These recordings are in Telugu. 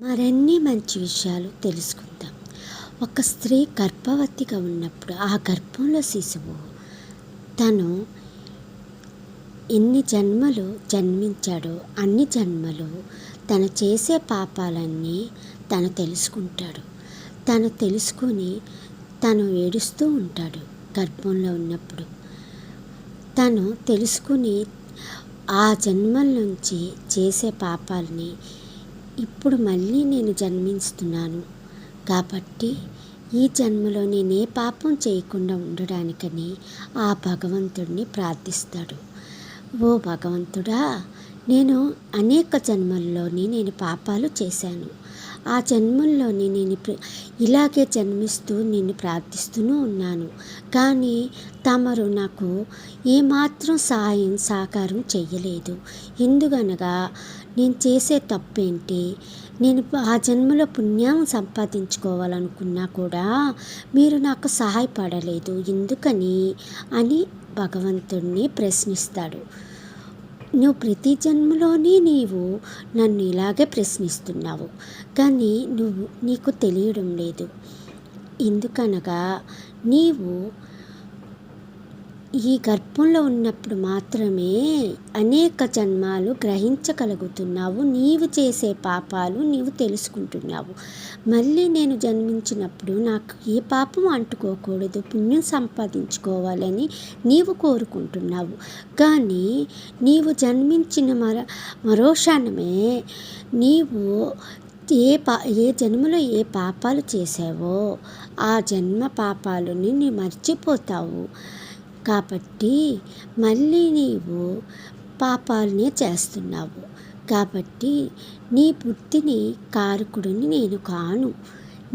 మరిన్ని మంచి విషయాలు తెలుసుకుందాం. ఒక స్త్రీ గర్భవతిగా ఉన్నప్పుడు ఆ గర్భంలో శిశువు తను ఎన్ని జన్మలు జన్మించాడో అన్ని జన్మలు తను చేసే పాపాలన్నీ తను తెలుసుకుంటాడు. తను తెలుసుకుని తను ఏడుస్తూ ఉంటాడు గర్భంలో ఉన్నప్పుడు. తను తెలుసుకుని ఆ జన్మల నుంచి చేసే పాపాలని ఇప్పుడు మళ్ళీ నేను జన్మిస్తున్నాను. కాబట్టి ఈ జన్మలో నేనే పాపం చేయకుండా ఉండడానికని ఆ భగవంతుడిని ప్రార్థిస్తాడు. ఓ భగవంతుడా నేను అనేక జన్మల్లోని నేను పాపాలు చేశాను. ఆ జన్మల్లోని నేను ఇలాగే జన్మిస్తూ నేను ప్రార్థిస్తూనే ఉన్నాను. కానీ తమరు నాకు ఏమాత్రం సహాయం సహకారం చెయ్యలేదు. ఎందుకనగా నేను చేసే తప్పేంటి? నేను ఆ జన్మలో పుణ్యం సంపాదించుకోవాలనుకున్నా కూడా మీరు నాకు సహాయపడలేదు. ఎందుకని? అని భగవంతుణ్ణి ప్రశ్నిస్తాడు. నువ్వు ప్రతి జన్మలోనే నీవు నన్ను ఇలాగే ప్రశ్నిస్తున్నావు. కానీ నువ్వు నీకు తెలియడం లేదు. ఎందుకనగా నీవు ఈ గర్భంలో ఉన్నప్పుడు మాత్రమే అనేక జన్మాలు గ్రహించగలుగుతున్నావు నీవు చేసే పాపాలు నీవు తెలుసుకుంటున్నావు. మళ్ళీ నేను జన్మించినప్పుడు నాకు ఏ పాపం అంటుకోకూడదు పుణ్యం సంపాదించుకోవాలని నీవు కోరుకుంటున్నావు. కానీ నీవు జన్మించిన మర మరో క్షణమే నీవు ఏ పా ఏ జన్మలో ఏ పాపాలు చేసావో ఆ జన్మ పాపాలని నీ మర్చిపోతావు. కాబట్టి మళ్ళీ నీవు పాపాలనే చేస్తున్నావు. కాబట్టి నీ బుద్ధిని కారకుడిని నేను కాను.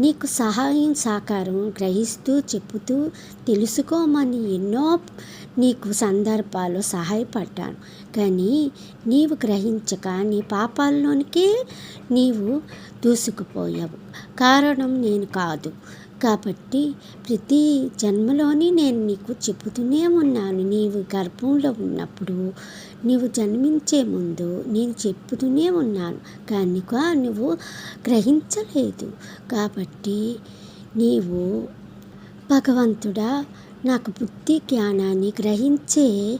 నీకు సహాయం సహకారం గ్రహిస్తూ చెప్పుతూ తెలుసుకోమని ఎన్నో నీకు సందర్భాలు సహాయపడ్డాను. కానీ నీవు గ్రహించక నీ పాపాల్లోనికే నీవు దూసుకుపోయావు. కారణం నేను కాదు. కాబట్టి ప్రతి జన్మలోని నేను నీకు చెబుతూనే ఉన్నాను. నీవు గర్భంలో ఉన్నప్పుడు నీవు జన్మించే ముందు నేను చెబుతూనే ఉన్నాను. కానీ నువ్వు గ్రహించలేదు. కాబట్టి నీవు భగవంతుడా నాకు బుద్ధి జ్ఞానాన్ని గ్రహించే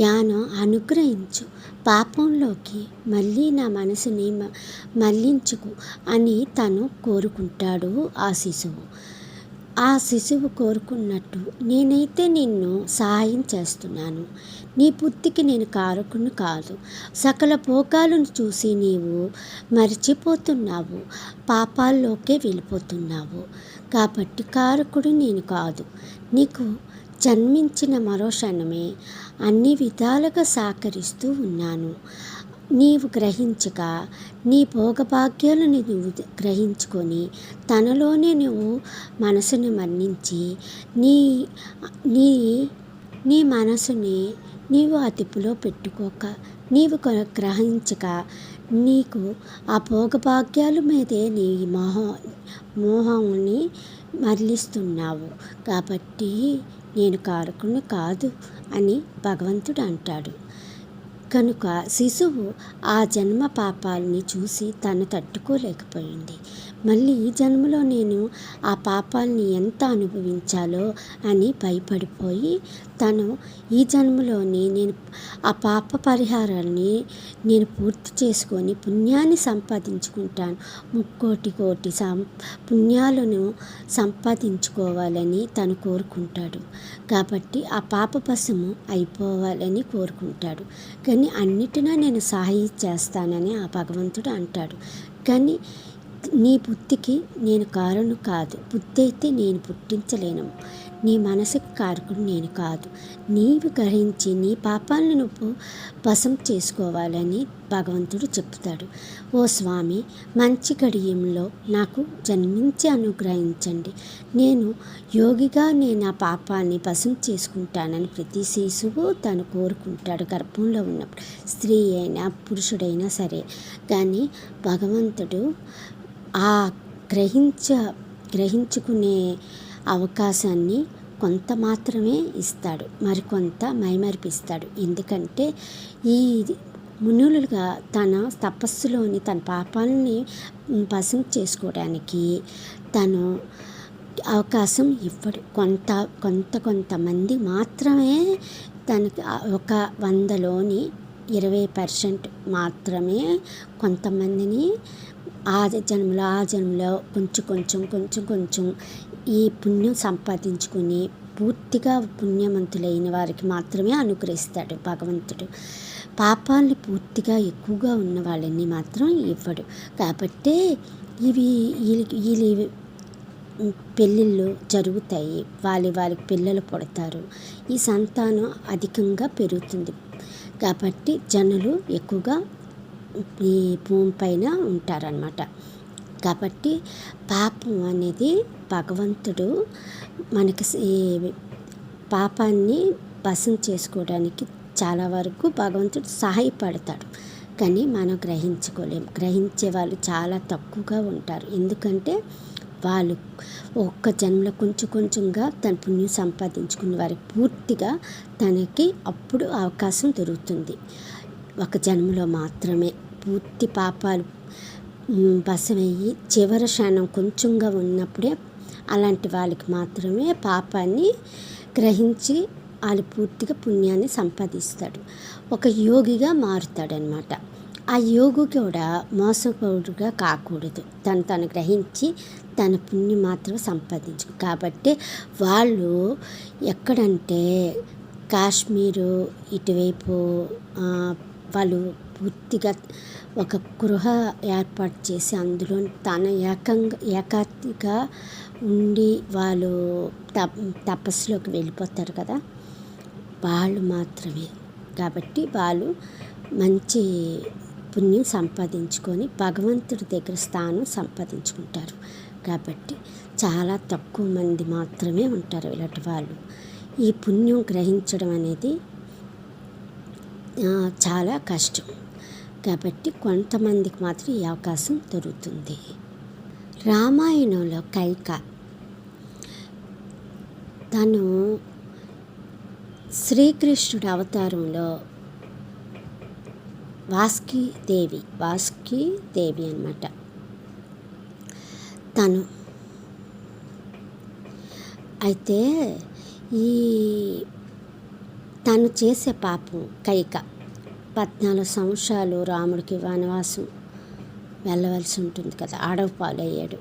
జ్ఞానం అనుగ్రహించు. పాపంలోకి మళ్ళీ నా మనసుని మళ్ళించుకు అని తను కోరుకుంటాడు ఆ శిశువు. ఆ శిశువు కోరుకున్నట్టు నేనైతే నిన్ను సహాయం చేస్తున్నాను. నీ బుద్ధికి నేను కారకుని కాదు. సకల భోగాలను చూసి నీవు మర్చిపోతున్నావు. పాపాల్లోకే వెళ్ళిపోతున్నావు. కాబట్టి కారకుడు నేను కాదు. నీకు జన్మించిన మరో క్షణమే అన్ని విధాలుగా సహకరిస్తూ ఉన్నాను. నీవు గ్రహించక నీ భోగభాగ్యాలను నువ్వు గ్రహించుకొని తనలోనే నువ్వు మనసును మన్నించి నీ నీ నీ మనసుని నీవు అదుపులో పెట్టుకోక నీవు గ్రహించక నీకు ఆ భోగభాగ్యాల మీదే నీ మోహ మోహాన్ని మరలిస్తున్నావు. కాబట్టి నేను కారకుని కాదు అని భగవంతుడు అంటాడు. కనుక శిశువు ఆ జన్మ పాపాలని చూసి తను తట్టుకోలేకపోయింది. మళ్ళీ ఈ జన్మలో నేను ఆ పాపాలని ఎంత అనుభవించాలో అని భయపడిపోయి తను ఈ జన్మలోని నేను ఆ పాప పరిహారాన్ని నేను పూర్తి చేసుకొని పుణ్యాన్ని సంపాదించుకుంటాను. ముక్కోటి కోటి సం పుణ్యాలను సంపాదించుకోవాలని తను కోరుకుంటాడు. కాబట్టి ఆ పాప పశుము అయిపోవాలని కోరుకుంటాడు. కానీ అన్నిటినా నేను సహాయం చేస్తానని ఆ భగవంతుడు అంటాడు. కానీ నీ బుద్ధికి నేను కారణం కాదు. బుద్ధి అయితే నేను పుట్టించలేను. నీ మనసుకు కారకుడు నేను కాదు. నీవు గ్రహించి నీ పాపాలను నువ్వు వశం చేసుకోవాలని భగవంతుడు చెప్తాడు. ఓ స్వామి మంచి గడియంలో నాకు జన్మించి అనుగ్రహించండి. నేను యోగిగా నేను ఆ పాపాన్ని వశం చేసుకుంటానని ప్రతి శిశువు తను కోరుకుంటాడు. గర్భంలో ఉన్నప్పుడు స్త్రీ అయినా పురుషుడైనా సరే. కానీ భగవంతుడు ఆ గ్రహించ గ్రహించుకునే అవకాశాన్ని కొంత మాత్రమే ఇస్తాడు. మరికొంత మైమరిపిస్తాడు. ఎందుకంటే ఈ మునులుగా తన తపస్సులోని తన పాపాలని భసం చేసుకోవడానికి తను అవకాశం ఇవ్వడు. కొంత కొంత కొంతమంది మాత్రమే తనకి ఒక వందలోని ఇరవై పర్సెంట్ మాత్రమే కొంతమందిని ఆ జన్మలో ఆ జన్మలో కొంచెం కొంచెం కొంచెం కొంచెం ఈ పుణ్యం సంపాదించుకుని పూర్తిగా పుణ్యవంతులైన వారికి మాత్రమే అనుగ్రహిస్తాడు భగవంతుడు. పాపాలని పూర్తిగా ఎక్కువగా ఉన్న వాళ్ళని మాత్రం ఇవ్వడు. కాబట్టి ఇవి వీళ్ళు పెళ్ళిళ్ళు జరుగుతాయి. వాళ్ళ వారికి పిల్లలు పుడతారు. ఈ సంతానం అధికంగా పెరుగుతుంది. కాబట్టి జనులు ఎక్కువగా ఈ భూమి పైన ఉంటారనమాట కాబట్టి పాపం అనేది భగవంతుడు మనకి పాపాన్ని భసం చేసుకోవడానికి చాలా వరకు భగవంతుడు సహాయపడతాడు. కానీ మనం గ్రహించుకోలేము గ్రహించే వాళ్ళు చాలా తక్కువగా ఉంటారు. ఎందుకంటే వాళ్ళు ఒక్క జన్మలో కొంచెం కొంచెంగా తన పుణ్యం సంపాదించుకునే వారికి పూర్తిగా తనకి అప్పుడు అవకాశం దొరుకుతుంది. ఒక జన్మలో మాత్రమే పూర్తి పాపాలు బసమయ్యి చివరి క్షణం కొంచెంగా ఉన్నప్పుడే అలాంటి వాళ్ళకి మాత్రమే పాపాన్ని గ్రహించి వాళ్ళు పూర్తిగా పుణ్యాన్ని సంపాదిస్తాడు. ఒక యోగిగా మారుతాడనమాట ఆ యోగు కూడా మోసపోడుగా కాకూడదు. తను తను గ్రహించి తన పుణ్యం మాత్రమే సంపాదించు కాబట్టి వాళ్ళు ఎక్కడంటే కాశ్మీరు ఇటువైపు వాళ్ళు పూర్తిగా ఒక గృహ ఏర్పాటు చేసి అందులో తన ఏకంగా ఏకాతిగా ఉండి వాళ్ళు తపస్సులోకి వెళ్ళిపోతారు కదా. వాళ్ళు మాత్రమే. కాబట్టి వాళ్ళు మంచి పుణ్యం సంపాదించుకొని భగవంతుడి దగ్గర స్థానం సంపాదించుకుంటారు. కాబట్టి చాలా తక్కువ మంది మాత్రమే ఉంటారు ఇలాంటి వాళ్ళు. ఈ పుణ్యం గ్రహించడం అనేది చాలా కష్టం. కాబట్టి కొంతమందికి మాత్రం ఈ అవకాశం దొరుకుతుంది. రామాయణంలో కైక తను శ్రీకృష్ణుడు అవతారంలో వాస్కి దేవి వాస్కి దేవి అనమాట తను అయితే ఈ తను చేసే పాపం కైక. పద్నాలుగు సంవత్సరాలు రాముడికి వనవాసం వెళ్ళవలసి ఉంటుంది కదా అడవి పాలయ్యాడు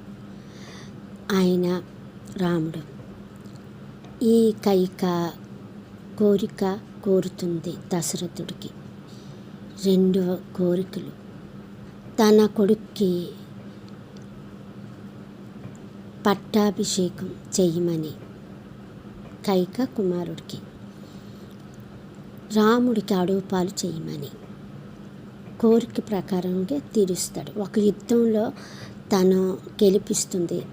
ఆయన రాముడు. ఈ కైక కోరిక కోరుతుంది దశరథుడికి. రెండు కోరికలు. తన కొడుక్కి పట్టాభిషేకం చేయమని కైక కుమారుడికి. రాముడికి అడుగుపాలు చేయమని కోరిక ప్రకారంగా తీరుస్తాడు. ఒక యుద్ధంలో తను గెలిపిస్తుంది.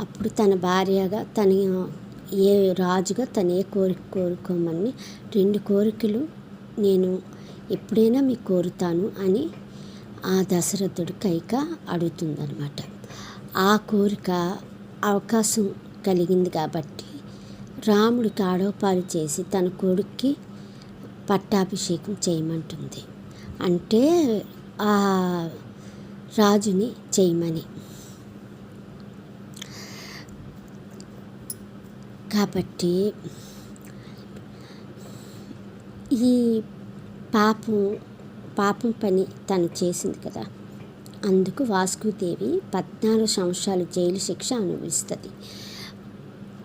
అప్పుడు తన భార్యగా తన ఏ రాజుగా తను ఏ కోరిక కోరుకోమని రెండు కోరికలు నేను ఎప్పుడైనా మీకు కోరుతాను అని ఆ దశరథుడు కైక అడుగుతుందనమాట ఆ కోరిక అవకాశం కలిగింది కాబట్టి రాముడికి ఆడోపాలు చేసి తన కొడుక్కి పట్టాభిషేకం చేయమంటుంది. అంటే ఆ రాజుని చేయమని. కాబట్టి ఈ పాపం పాపం పని తను చేసింది కదా. అందుకు వాసుకుదేవి పద్నాలుగు సంవత్సరాలు జైలు శిక్ష అనుభవిస్తుంది.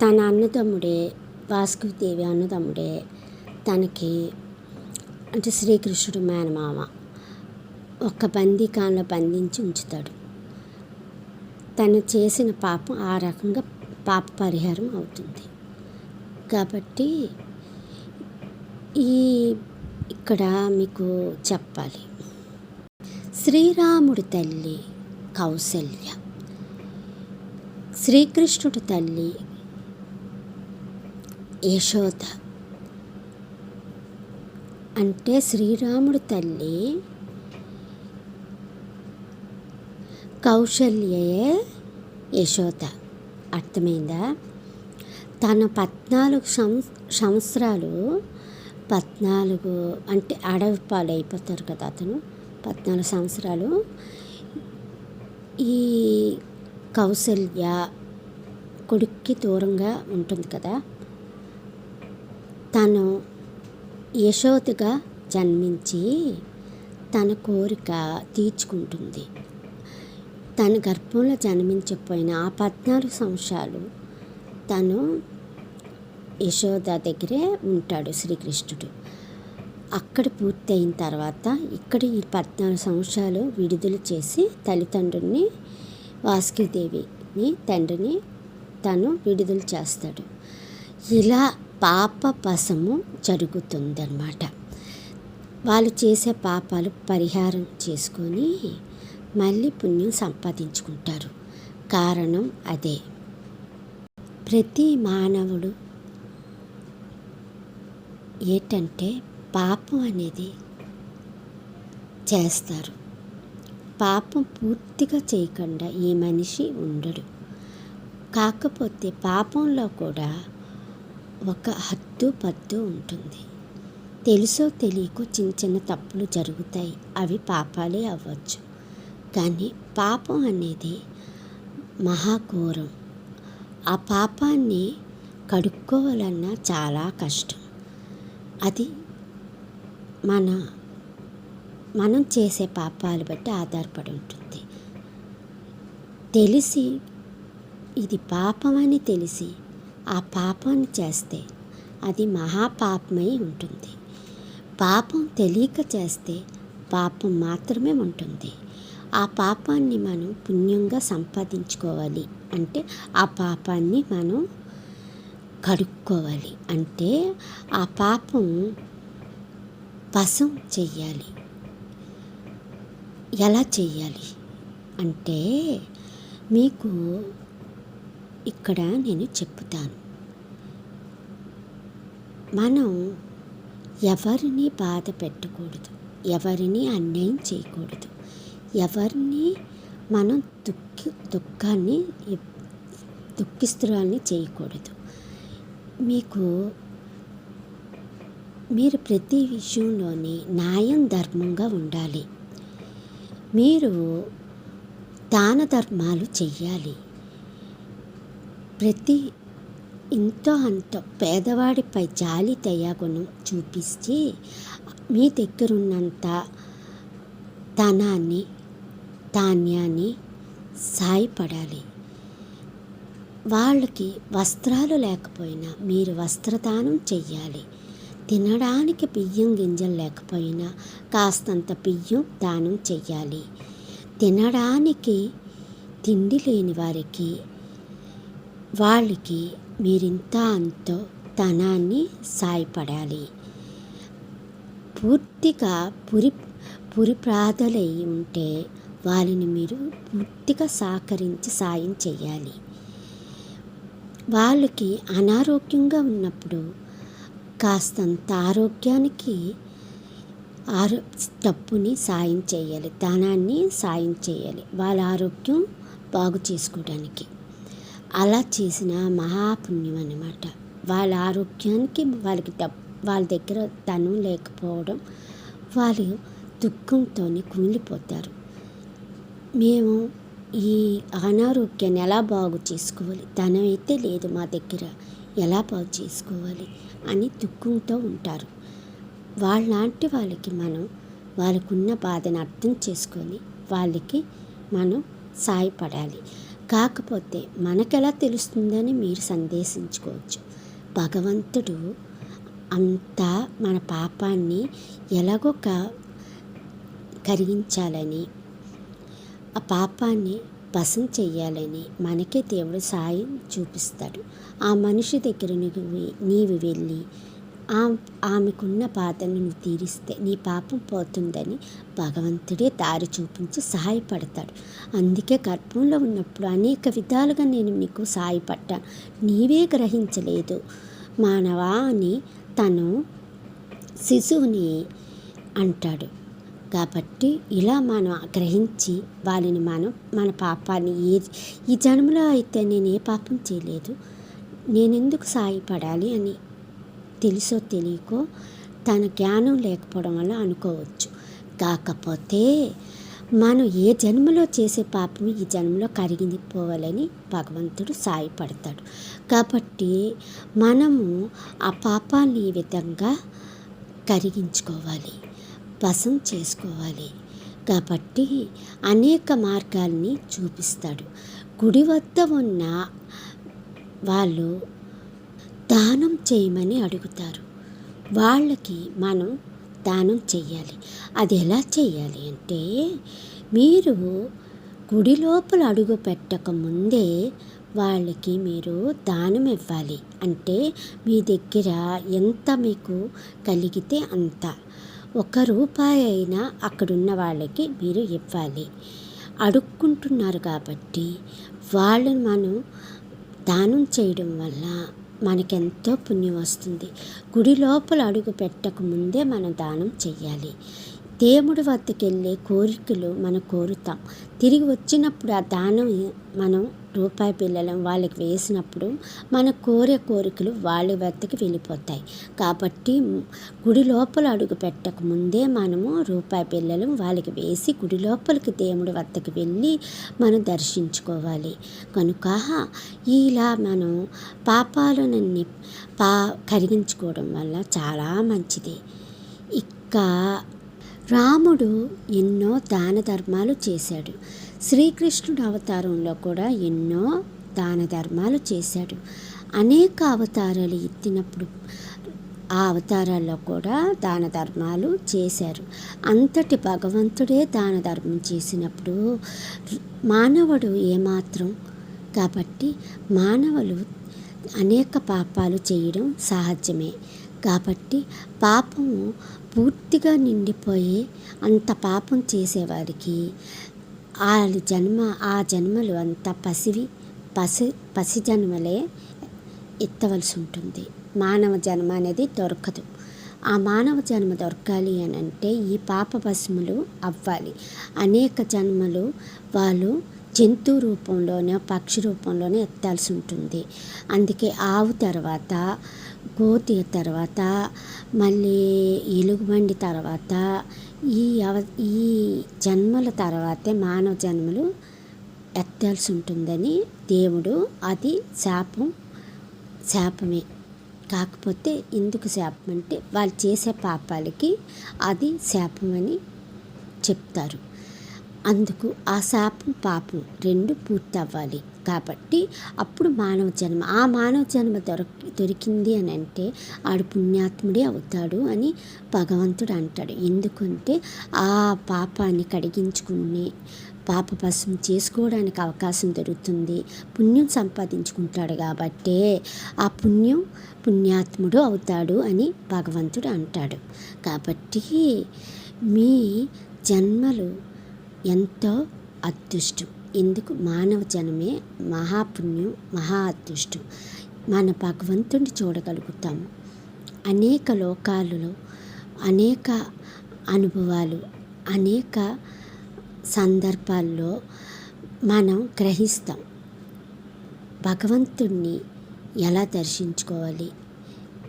తన అన్నదమ్ముడే వాసుకుదేవి అన్నదమ్ముడే తనకి అంటే శ్రీకృష్ణుడు మేనమామ. ఒక బందీకాన్లో బంధించి ఉంచుతాడు. తను చేసిన పాపం ఆ రకంగా పాప పరిహారం అవుతుంది. కాబట్టి ఈ ఇక్కడ మీకు చెప్పాలి. శ్రీరాముడి తల్లి కౌశల్య శ్రీకృష్ణుడి తల్లి యశోద. అంటే శ్రీరాముడు తల్లి కౌశల్యయే యశోద. అర్థమైందా? తన పద్నాలుగు సంవత్సరాలు పద్నాలుగు అంటే అడవి పాలు అయిపోతారు కదా అతను. పద్నాలుగు సంవత్సరాలు. ఈ కౌశల్య కొడుక్కి దూరంగా ఉంటుంది కదా. తను యశోదగా జన్మించి తన కోరిక తీర్చుకుంటుంది. తన గర్భంలో జన్మించకపోయిన ఆ పద్నాలుగు సంవత్సరాలు తను యశోద దగ్గరే ఉంటాడు శ్రీకృష్ణుడు. అక్కడ పూర్తయిన తర్వాత ఇక్కడ ఈ పద్నాలుగు సంవత్సరాలు విడుదల చేసి తల్లిదండ్రుల్ని వాసుకిదేవిని తండ్రిని తను విడుదల చేస్తాడు. ఇలా పాప పశము జరుగుతుందన్నమాట. వాళ్ళు చేసే పాపాలు పరిహారం చేసుకొని మళ్ళీ పుణ్యం సంపాదించుకుంటారు. కారణం అదే. ప్రతి మానవుడు ఏంటంటే పాపం అనేది చేస్తారు. పాపం పూర్తిగా చేయకుండా ఈ మనిషి ఉండడు. కాకపోతే పాపంలో కూడా ఒక హద్దు పద్దు ఉంటుంది. తెలుసో తెలియకో చిన్న చిన్న తప్పులు జరుగుతాయి. అవి పాపాలే అవ్వచ్చు. కానీ పాపం అనేది మహాఘోరం. ఆ పాపాన్ని కడుక్కోవాలన్నా చాలా కష్టం. అది మన మనం చేసే పాపాలు బట్టి ఆధారపడి ఉంటుంది. తెలిసి ఇది పాపమని తెలిసి ఆ పాపాన్ని చేస్తే అది మహాపాపమై ఉంటుంది. పాపం తెలియక చేస్తే పాపం మాత్రమే ఉంటుంది. ఆ పాపాన్ని మనం పుణ్యంగా సంపాదించుకోవాలి అంటే ఆ పాపాన్ని మనం కడుక్కోవాలి అంటే ఆ పాపం పసం చెయ్యాలి. ఎలా చెయ్యాలి? అంటే మీకు ఇక్కడ నేను చెప్తాను మనం ఎవరిని బాధ పెట్టకూడదు ఎవరిని అన్యాయం చేయకూడదు ఎవరిని మనం దుఃఖి దుఃఖాన్ని దుఃఖిస్తురాల్ని చేయకూడదు. మీకు మీరు ప్రతి విషయంలోని న్యాయం ధర్మంగా ఉండాలి. మీరు దాన ధర్మాలు చెయ్యాలి. ప్రతి ఇంతో అంత పేదవాడిపై జాలి దయాగుణం చూపిస్తే మీ దగ్గరున్నంత ధనాన్ని ధాన్యాన్ని సాయపడాలి. వాళ్ళకి వస్త్రాలు లేకపోయినా మీరు వస్త్రదానం చెయ్యాలి. తినడానికి బియ్యం గింజలు లేకపోయినా కాస్తంత బియ్యం దానం చెయ్యాలి. తినడానికి తిండి లేని వారికి వాళ్ళకి మీరింత అంతో ధనాన్ని సాయపడాలి. పూర్తిగా పురి పురిప్రాదలై ఉంటే వాళ్ళని మీరు పూర్తిగా సహకరించి సాయం చేయాలి వాళ్ళకి అనారోగ్యంగా ఉన్నప్పుడు కాస్తంత ఆరోగ్యానికి ఆరో డబ్బుని సాయం చేయాలి ధనాన్ని సాయం చేయాలి వాళ్ళ ఆరోగ్యం బాగు చేసుకోవడానికి. అలా చేసిన మహాపుణ్యం అనమాట వాళ్ళ ఆరోగ్యానికి వాళ్ళకి వాళ్ళ దగ్గర ధనం లేకపోవడం వాళ్ళు దుఃఖంతో కుమిలిపోతారు. మేము ఈ అనారోగ్యాన్ని ఎలా బాగు చేసుకోవాలి? ధనం అయితే లేదు మా దగ్గర. ఎలా బాగు చేసుకోవాలి? అని దుఃఖంతో ఉంటారు. వాళ్ళలాంటి వాళ్ళకి మనం వాళ్ళకున్న బాధను అర్థం చేసుకొని వాళ్ళకి మనం సాయపడాలి. కాకపోతే మనకెలా తెలుస్తుందని మీరు సందేశించుకోవచ్చు. భగవంతుడు అంతా మన పాపాన్ని ఎలాగో కరిగించాలని ఆ పాపాన్ని భసం చెయ్యాలని మనకే దేవుడు సాయం చూపిస్తాడు. ఆ మనిషి దగ్గర నువ్వు నీవు వెళ్ళి ఆమెకున్న బాధలను నువ్వు తీరిస్తే నీ పాపం పోతుందని భగవంతుడే దారి చూపించి సహాయపడతాడు. అందుకే గర్భంలో ఉన్నప్పుడు అనేక విధాలుగా నేను నీకు సహాయపడ్డాను. నీవే గ్రహించలేదు. మానవా అని తను శిశువుని అంటాడు. కాబట్టి ఇలా మనం గ్రహించి వాళ్ళని మనం మన పాపాన్ని ఏ ఈ జన్మలో అయితే నేను ఏ పాపం చేయలేదు నేనెందుకు సాయపడాలి అని తెలుసో తెలియకో తన జ్ఞానం లేకపోవడం వల్ల అనుకోవచ్చు. కాకపోతే మనం ఏ జన్మలో చేసే పాపం ఈ జన్మలో కరిగిపోవాలని భగవంతుడు సాయపడతాడు. కాబట్టి మనము ఆ పాపాన్ని ఈ విధంగా కరిగించుకోవాలి వశం చేసుకోవాలి. కాబట్టి అనేక మార్గాల్ని చూపిస్తాడు. గుడి వద్ద ఉన్న వాళ్ళు దానం చేయమని అడుగుతారు. వాళ్ళకి మనం దానం చెయ్యాలి. అది ఎలా చేయాలి అంటే మీరు గుడి లోపల అడుగు పెట్టక ముందే వాళ్ళకి మీరు దానం ఇవ్వాలి. అంటే మీ దగ్గర ఎంత మీకు కలిగితే అంత. ఒక రూపాయి అయినా అక్కడున్న వాళ్ళకి మీరు ఇవ్వాలి. అడుక్కుంటున్నారు కాబట్టి వాళ్ళని మనం దానం చేయడం వల్ల మనకెంతో పుణ్యం వస్తుంది. గుడి లోపల అడుగు పెట్టక ముందే మనం దానం చెయ్యాలి. దేవుడి వద్దకు వెళ్ళే కోరికలు మనం కోరుతాం. తిరిగి వచ్చినప్పుడు ఆ దానం మనం రూపాయి పిల్లలం వాళ్ళకి వేసినప్పుడు మన కోరే కోరికలు వాళ్ళ వద్దకు వెళ్ళిపోతాయి. కాబట్టి గుడి లోపల అడుగు పెట్టక ముందే మనము రూపాయి పిల్లలు వాళ్ళకి వేసి గుడి లోపలికి దేవుడి వద్దకు వెళ్ళి మనం దర్శించుకోవాలి. కనుక ఇలా మనం పాపాలనన్ని పా కరిగించుకోవడం వల్ల చాలా మంచిది. ఇంకా రాముడు ఎన్నో దాన ధర్మాలు చేశాడు. శ్రీకృష్ణుడు అవతారంలో కూడా ఎన్నో దాన ధర్మాలు చేశాడు. అనేక అవతారాలు ఎత్తినప్పుడు ఆ అవతారాల్లో కూడా దాన ధర్మాలు చేశారు. అంతటి భగవంతుడే దాన ధర్మం చేసినప్పుడు మానవుడు ఏమాత్రం కాబట్టి మానవులు అనేక పాపాలు చేయడం సహజమే. కాబట్టి పాపము పూర్తిగా నిండిపోయి అంత పాపం చేసేవారికి ఆ జన్మ ఆ జన్మలు అంత పసివి పసి పసి జన్మలే ఎత్తవలసి ఉంటుంది. మానవ జన్మ అనేది దొరకదు. ఆ మానవ జన్మ దొరకాలి అని అంటే ఈ పాప భస్ములు అవ్వాలి. అనేక జన్మలు వాళ్ళు జంతు రూపంలోనే పక్షి రూపంలోనే ఎత్తాల్సి ఉంటుంది. అందుకే ఆవు తర్వాత కోతి తర్వాత మళ్ళీ ఎలుగుబండి తర్వాత ఈ అవ ఈ జన్మల తర్వాతే మానవ జన్మలు ఎత్తాల్సి ఉంటుందని దేవుడు అది శాపం శాపమే. కాకపోతే ఎందుకు శాపం అంటే వాళ్ళు చేసే పాపాలకి అది శాపం అని చెప్తారు. అందుకు ఆ శాపం పాపం రెండు పూర్తి అవ్వాలి కాబట్టి అప్పుడు మానవ జన్మ ఆ మానవ జన్మ దొరక దొరికింది అని అంటే ఆడు పుణ్యాత్ముడే అవుతాడు అని భగవంతుడు అంటాడు. ఎందుకంటే ఆ పాపాన్ని కడిగించుకుని పాప భస్మం చేసుకోవడానికి అవకాశం దొరుకుతుంది. పుణ్యం సంపాదించుకుంటాడు కాబట్టే ఆ పుణ్యం పుణ్యాత్ముడు అవుతాడు అని భగవంతుడు అంటాడు. కాబట్టి మీ జన్మలు ఎంతో అదృష్టం. ఎందుకు మానవ జనమే మహాపుణ్యం మహా అదృష్టం. మన భగవంతుని చూడగలుగుతాము అనేక లోకాలలో అనేక అనుభవాలు అనేక సందర్భాల్లో మనం గ్రహిస్తాం. భగవంతుణ్ణి ఎలా దర్శించుకోవాలి?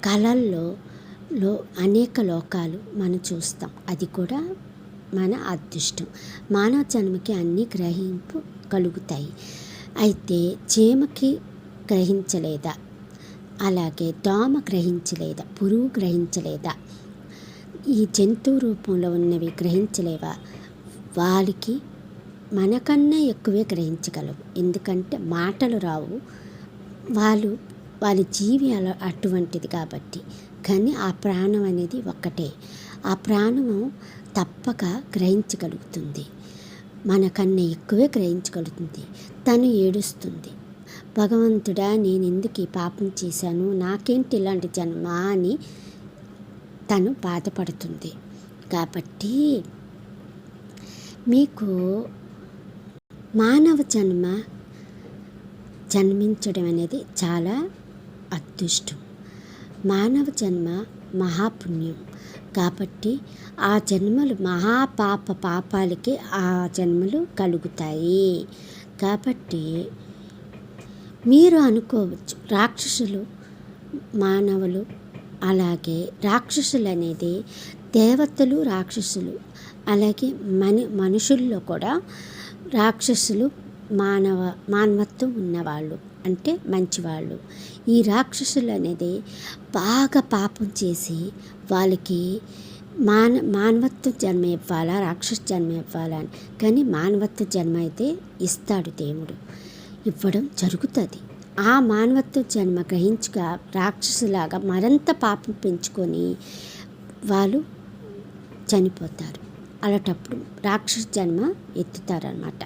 కళల్లో లో అనేక లోకాలు మనం చూస్తాం. అది కూడా మన అదృష్టం. మానవ జన్మకి అన్ని గ్రహింపు కలుగుతాయి. అయితే చీమకి గ్రహించలేదా? అలాగే దోమ గ్రహించలేదా? పురుగు గ్రహించలేదా? ఈ జంతువు రూపంలో ఉన్నవి గ్రహించలేవా? వాళ్ళకి మనకన్నా ఎక్కువే గ్రహించగలవు. ఎందుకంటే మాటలు రావు. వాళ్ళు వాళ్ళ జీవి అలా అటువంటిది కాబట్టి. కానీ ఆ ప్రాణం అనేది ఒక్కటే. ఆ ప్రాణము తప్పక గ్రహించగలుగుతుంది. మనకన్నా ఎక్కువే గ్రహించగలుగుతుంది. తను ఏడుస్తుంది. భగవంతుడా నేను ఎందుకు ఈ పాపం చేశాను? నాకేంటి ఇలాంటి జన్మ అని తను బాధపడుతుంది. కాబట్టి మీకు మానవ జన్మ జన్మించడం అనేది చాలా అదృష్టం. మానవ జన్మ మహాపుణ్యం. కాబట్టి ఆ జన్మలు మహాపాప పాపాలకి ఆ జన్మలు కలుగుతాయి. కాబట్టి మీరు అనుకోవచ్చు రాక్షసులు మానవులు అలాగే రాక్షసులు అనేది దేవతలు రాక్షసులు అలాగే మన మనుషుల్లో కూడా రాక్షసులు మానవ మానవత్వం ఉన్నవాళ్ళు. అంటే మంచివాళ్ళు. ఈ రాక్షసులు అనేది బాగా పాపం చేసి వాళ్ళకి మాన మానవత్వ జన్మ ఇవ్వాలా రాక్షస జన్మ ఇవ్వాలా అని. కానీ మానవత్వ జన్మ అయితే ఇస్తాడు దేవుడు. ఇవ్వడం జరుగుతుంది. ఆ మానవత్వ జన్మ గ్రహించగా రాక్షసులాగా మరింత పాపం పెంచుకొని వాళ్ళు చనిపోతారు. అలాంటప్పుడు రాక్షస జన్మ ఎత్తుతారనమాట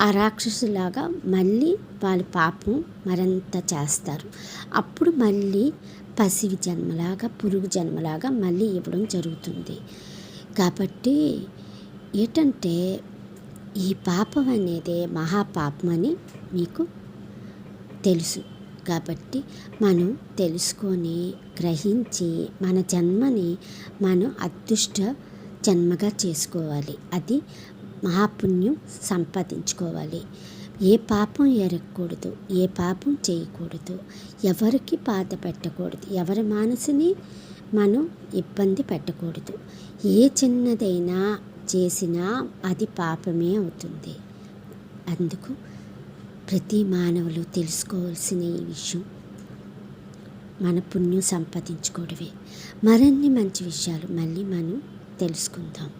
ఆ రాక్షసులాగా మళ్ళీ వాళ్ళ పాపం మరింత చేస్తారు. అప్పుడు మళ్ళీ పసివి జన్మలాగా పురుగు జన్మలాగా మళ్ళీ ఇవ్వడం జరుగుతుంది. కాబట్టి ఏంటంటే ఈ పాపం అనేది మహాపాపం అని మీకు తెలుసు. కాబట్టి మనం తెలుసుకొని గ్రహించి మన జన్మని మనం అదృష్ట జన్మగా చేసుకోవాలి. అది మహాపుణ్యం సంపాదించుకోవాలి. ఏ పాపం ఎరగకూడదు ఏ పాపం చేయకూడదు ఎవరికి బాధ పెట్టకూడదు ఎవరి మనసుని మనం ఇబ్బంది పెట్టకూడదు. ఏ చిన్నదైనా చేసినా అది పాపమే అవుతుంది. అందుకు ప్రతి మానవులు తెలుసుకోవాల్సిన ఈ విషయం మన పుణ్యం సంపాదించుకోవడమే. మరిన్ని మంచి విషయాలు మళ్ళీ మనం తెలుసుకుందాం.